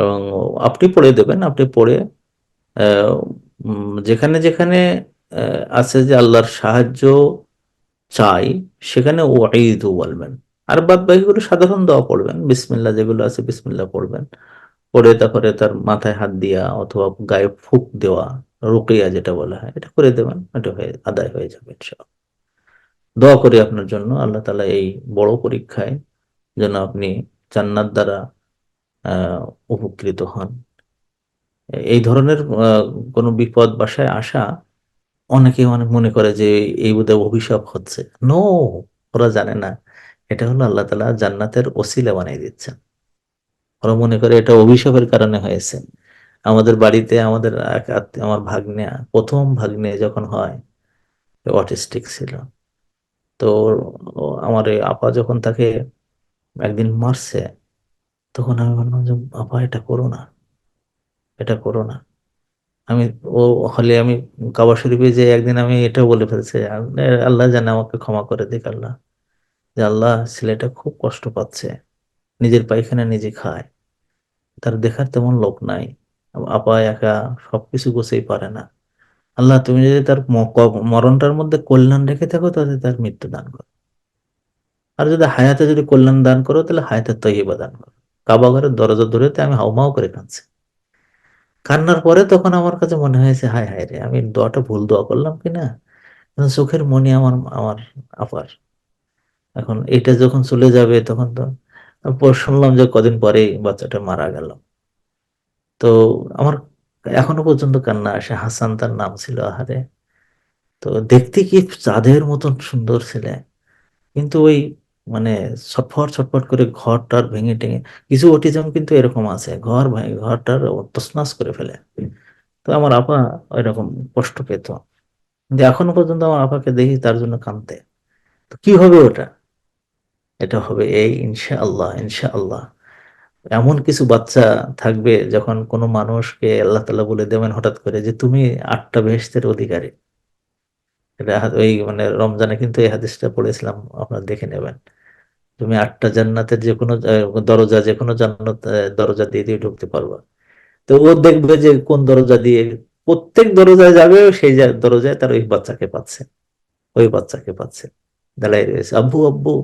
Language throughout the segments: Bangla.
এবং আপনি পড়ে দেবেন, আপনি পড়ে যেখানে যেখানে আছে যে আল্লাহর সাহায্য চাই, সেখানে ও ওয়াইদু বলবেন। আর বাদ বাকিগুলো সাধারণ দোয়া পড়বেন বিসমিল্লা যেগুলো আছে বিসমিল্লা পড়বেন। পড়ে তারপরে তার মাথায় হাত দিয়া অথবা গায়ে ফুক দেওয়া, রুকিয়া যেটা বলা হয়, এটা করে দেবেন, এটা হয়ে, আদায় হয়ে যাবে ইনশাআল্লাহ। দোয়া করি আপনার জন্য, আল্লাহ তালা এই বড় পরীক্ষায় যেন আপনি জান্নাত দ্বারা উপকৃত হন। এই ধরনের কোনো বিপদ বাসায় আসা অনেকে অনেক মনে করে যে এই বোধহয় অভিশাপ হচ্ছে। নো ওরা জানে না। এটা হলো আল্লাহ তালা জান্নাতের ওসিলা বানিয়ে দিচ্ছেন। ওরা মনে করে এটা অভিশাপের কারণে হয়েছে। আমাদের বাড়িতে আমাদের আমার ভাগ্নে, প্রথম ভাগ্নে যখন হয় অটিস্টিক ছিল। তো আমার এই আপা যখন তাকে একদিন মারছে তখন আমি বললাম যে আপা এটা করো না। এটা করো না। আমি, ও হলে আমি কাবা শরীফে যে একদিন আমি এটা বলে ফেলছি, আল্লাহ জানে আমাকে ক্ষমা করে দিক, আল্লাহ। যে আল্লাহ ছেলেটা খুব কষ্ট পাচ্ছে, নিজের পায়খানা নিজে খায়। তার দেখার তেমন লোক নাই। আপা একা সবকিছু গোছেই পারে না। আল্লাহ, তুমি যদি তার মরণটার মধ্যে কল্যাণ রেখে থাকো, তাহলে তার মৃত্যু দান করো। আর যদি হায়াতে যদি কল্যাণ দান করো, তাহলে হায়াতের তৈবা দান করো। কাবা ঘরের দরজা ধরেতে আমি হাউমাউ করে কাঁদছি। কান্নার পরে তখন আমার কাছে মনে হয়েছে, হায় হায় রে, আমি দোয়াটা ভুল দোয়া করলাম কিনা? চোখের মনি আমার আমার আপার এখন এটা যখন চলে যাবে, তখন তো পর শুনলাম যে কদিন পরেই বাচ্চাটা মারা গেল। তো আমার এখনও পর্যন্ত কান্না আসে। হাসান তার নাম ছিল, আহারে। তো দেখতে কি চাঁদের মতন সুন্দর ছেলে। কিন্তু ওই মানে ছটফট ছটফট করে ঘরটার ভেঙে টেঙে, কিছু অটিজম কিন্তু এরকম আছে, ঘর ভেঙে, ঘরটার তছনছ করে ফেলে। তো আমার আপা ওইরকম কষ্ট পেত। কিন্তু এখনও পর্যন্ত আমার আপাকে দেখি তার জন্য কাঁদতে। তো কি হবে ওটা? এটা হবে এই, ইনশাআল্লাহ ইনশাআল্লাহ। এমন কিছু বাচ্চা থাকবে যখন কোনো মানুষকে আল্লাহ তালা বলে দেবেন হঠাৎ করে যে, তুমি আটটা বেহেশতের অধিকারী। এটা ওই মানে রমজানে কিন্তু এই হাদিসটা পড়েছিলাম, আপনারা দেখে নেবেন। তুমি আটটা জান্নাতের যে কোনো দরজা, যে কোনো জান্নাত দরজা দিয়ে দিয়ে ঢুকতে পারবা। তো ও দেখবে যে কোন দরজা দিয়ে, প্রত্যেক দরজায় যাবে, সেই দরজায় তার ওই বাচ্চাকে পাচ্ছে। ওই বাচ্চাকে পাচ্ছে। দাঁড়াই রয়েছে, আব্বু আব্বু,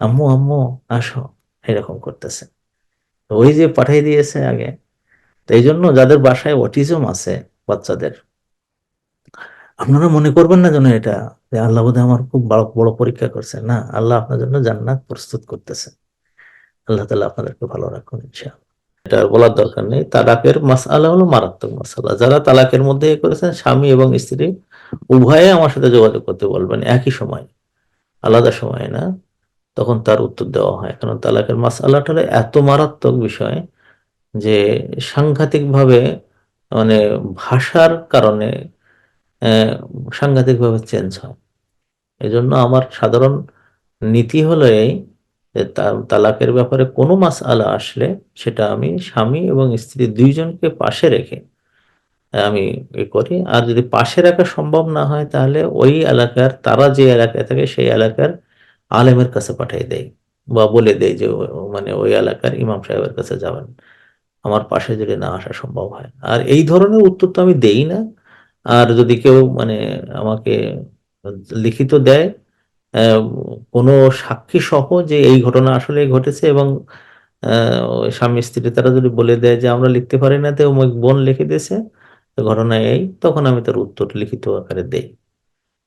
আম্মু আম্মু, আসো। এরকম করতেছে। ওই যে পাঠিয়ে দিয়েছে আগে। তো এই জন্য যাদের বাসায় অটিজম আছে বাচ্চাদের আপনারা মনে করবেন না যেন এটা, যে আল্লাহ বোধহয় আমার খুব বড় বড় পরীক্ষা করছে না, আল্লাহ আপনার জন্য জান্নাত প্রস্তুত করতেছে আল্লাহ তালা আপনাদেরকে ভালো রাখুন, ইনশাআল্লাহ। এটা বলার দরকার নেই। তালাকের মাসআলা হলো মারাত্মক মাসআলা। যারা তালাকের মধ্যে এ করেছেন, স্বামী এবং স্ত্রী, উভয়ে আমার সাথে যোগাযোগ করতে বলবেন, একই সময়। আলাদা সময় না। তখন তার উত্তর দেওয়া হয়। কারণ তালাকের মাসআলাটা হলো এত মারাত্মক বিষয় যে সাংঘাতিক ভাবে মানে ভাষার কারণে আহ, সাংঘাতিক ভাবে চেঞ্জ হয়। এই জন্য আমার সাধারণ নীতি হলো এই যে তালাকের ব্যাপারে কোনো মাসআলা আসলে সেটা আমি স্বামী এবং স্ত্রী দুইজনকে পাশে রেখে আমি এ করি। আর যদি পাশে রাখা সম্ভব না হয় তাহলে ওই এলাকার তারা যে এলাকায় থাকে সেই এলাকার আলেমের কাছে পাঠিয়ে দেয় বা বলে দেয় যে মানে ওই এলাকার ইমাম সাহেবের কাছে যাবেন। আমার পাশে যদি না আসা সম্ভব হয়। আর এই ধরনের উত্তর তো আমি দেই না। আর যদি কেউ মানে আমাকে লিখিত দেয় কোনো সাক্ষী সহ যে এই ঘটনা আসলে ঘটেছে এবং স্বামী স্ত্রী তারা যদি বলে দেয় যে আমরা লিখতে পারি না, তো অমুক বোন লিখে দিয়েছে ঘটনা এই, তখন আমি তার উত্তর লিখিত আকারে দেই।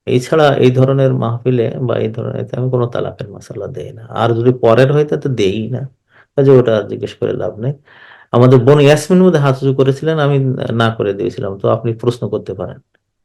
এছাড়া এই ধরনের মাহফিলে বা এই ধরনের আমি কোনো তালাকের মশলা দেই না। আর যদি পরের হয়, তা দেই না। কাজে ওটা জিজ্ঞেস করে লাভ নেই। আমাদের বোন ইয়াসমিন মধ্যে হাত করেছিলেন, আমি না করে দিয়েছিলাম। তো আপনি প্রশ্ন করতে পারেন।